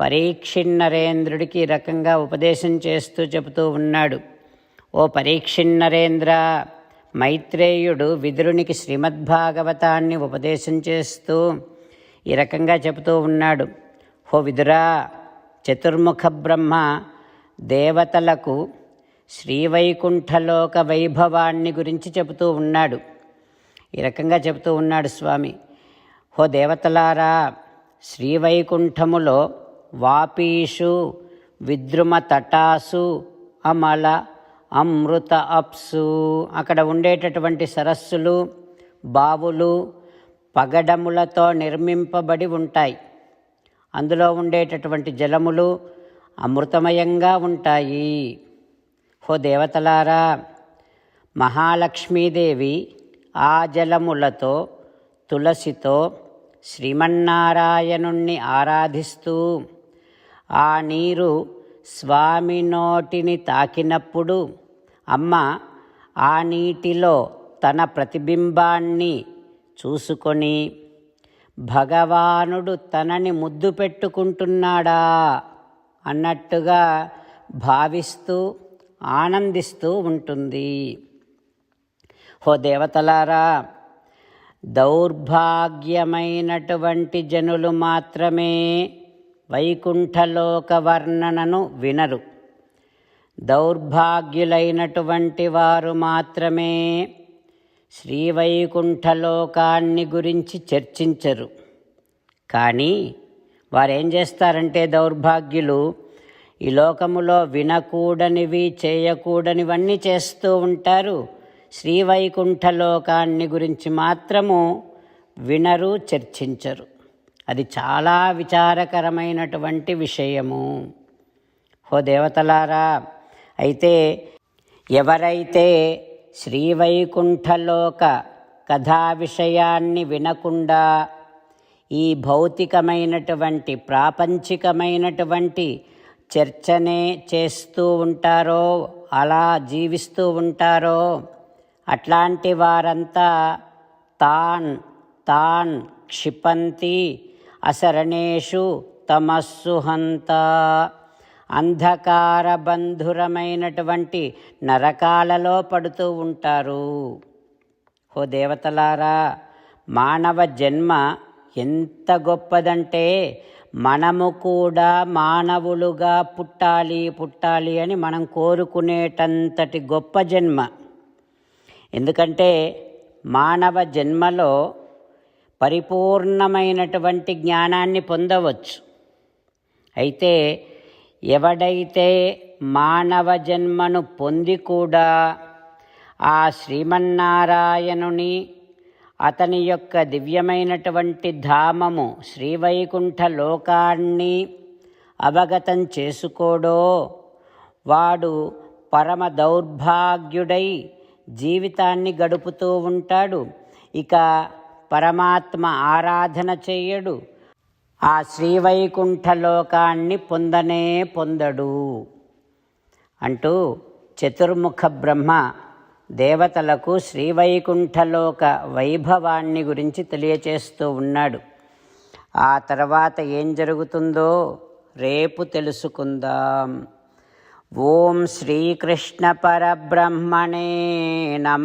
పరీక్షిణరేంద్రుడికి ఈ రకంగా ఉపదేశం చేస్తూ చెబుతూ ఉన్నాడు. ఓ పరీక్షిణరేంద్ర మైత్రేయుడు విదురునికి శ్రీమద్భాగవతాన్ని ఉపదేశం చేస్తూ ఈ రకంగా చెబుతూ ఉన్నాడు. హో విదురా చతుర్ముఖ బ్రహ్మ దేవతలకు శ్రీవైకుంఠలోక వైభవాన్ని గురించి చెబుతూ ఉన్నాడు. ఈ రకంగా చెబుతూ ఉన్నాడు స్వామి. హో దేవతలారా శ్రీవైకుంఠములో వాపీషు విద్రుమతటాసు అమల అమృత అప్సు. అక్కడ ఉండేటటువంటి సరస్సులు బావులు పగడములతో నిర్మింపబడి ఉంటాయి. అందులో ఉండేటటువంటి జలములు అమృతమయంగా ఉంటాయి. హో దేవతలారా మహాలక్ష్మీదేవి ఆ జలములతో తులసితో శ్రీమన్నారాయణుణ్ణి ఆరాధిస్తూ ఆ నీరు స్వామి నోటిని తాకినప్పుడు అమ్మ ఆ నీటిలో తన ప్రతిబింబాన్ని చూసుకొని భగవానుడు తనని ముద్దు పెట్టుకుంటున్నాడా? అన్నట్టుగా భావిస్తూ ఆనందిస్తూ ఉంటుంది. హో దేవతలారా దౌర్భాగ్యమైనటువంటి జనులు మాత్రమే వైకుంఠలోక వర్ణనను వినరు. దౌర్భాగ్యులైనటువంటి వారు మాత్రమే శ్రీవైకుంఠలోకాన్ని గురించి చర్చించరు. కానీ వారేం చేస్తారంటే దౌర్భాగ్యులు ఈ లోకములో వినకూడనివి చేయకూడనివన్నీ చేస్తూ ఉంటారు. శ్రీవైకుంఠలోకాన్ని గురించి మాత్రము వినరు చర్చించరు. అది చాలా విచారకరమైనటువంటి విషయము. హో దేవతలారా అయితే ఎవరైతే శ్రీవైకుంఠలోక కథా విషయాన్ని వినకుండా ఈ భౌతికమైనటువంటి ప్రాపంచికమైనటువంటి చర్చనే చేస్తూ ఉంటారో అలా జీవిస్తూ ఉంటారో అట్లాంటి వారంతా తాన్ తాన్ క్షిపంతి అసరణేషు తమస్సుహంత అంధకార బంధురమైనటువంటి నరకాలలో పడుతూ ఉంటారు. ఓ దేవతలారా మానవ జన్మ ఎంత గొప్పదంటే మనము కూడా మానవులుగా పుట్టాలి పుట్టాలి అని మనం కోరుకునేటంతటి గొప్ప జన్మ. ఎందుకంటే మానవ జన్మలో పరిపూర్ణమైనటువంటి జ్ఞానాన్ని పొందవచ్చు. అయితే ఎవడైతే మానవ జన్మను పొంది కూడా ఆ శ్రీమన్నారాయణుని అతని యొక్క దివ్యమైనటువంటి ధామము శ్రీవైకుంఠ లోకాన్ని అవగతం చేసుకోడో వాడు పరమ దౌర్భాగ్యుడై జీవితాన్ని గడుపుతూ ఉంటాడు. ఇక పరమాత్మ ఆరాధన చెయ్యడు ఆ శ్రీవైకుంఠలోకాన్ని పొందనే పొందడు. అంటూ చతుర్ముఖ బ్రహ్మ దేవతలకు శ్రీవైకుంఠలోక వైభవాన్ని గురించి తెలియచేస్తూ ఉన్నాడు. ఆ తర్వాత ఏం జరుగుతుందో రేపు తెలుసుకుందాం. ఓం శ్రీకృష్ణ పరబ్రహ్మణే నమ.